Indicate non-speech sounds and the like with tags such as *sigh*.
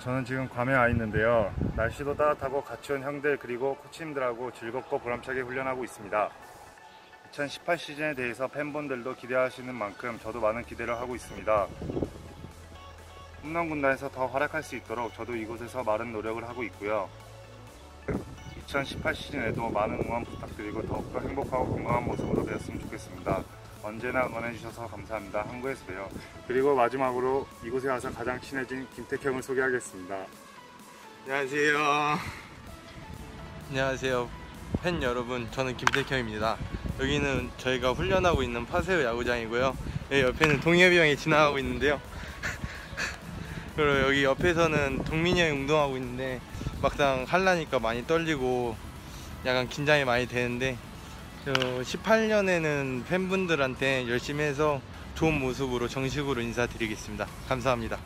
저는 지금 괌에 와 있는데요. 날씨도 따뜻하고 같이 온 형들 그리고 코치님들하고 즐겁고 보람차게 훈련하고 있습니다. 2018 시즌에 대해서 팬분들도 기대하시는 만큼 저도 많은 기대를 하고 있습니다. 홈런 군단에서 더 활약할 수 있도록 저도 이곳에서 많은 노력을 하고 있고요. 2018 시즌에도 많은 응원 부탁드리고 더욱더 행복하고 건강한 모습으로 되었으면 좋겠습니다. 언제나 응원해주셔서 감사합니다. 한국에서 봬요. 그리고 마지막으로 이곳에 와서 가장 친해진 김택형을 소개하겠습니다. 안녕하세요. 안녕하세요. 팬 여러분, 저는 김태형입니다. 여기는 저희가 훈련하고 있는 파세요 야구장이고요. 여기 옆에는 동엽이 형이 지나가고 있는데요. *laughs* 그리고 여기 옆에서는 동민이 형이 운동하고 있는데 막상 할라니까 많이 떨리고 약간 긴장이 많이 되는데 18년에는 팬분들한테 열심히 해서 좋은 모습으로 정식으로 인사드리겠습니다. 감사합니다.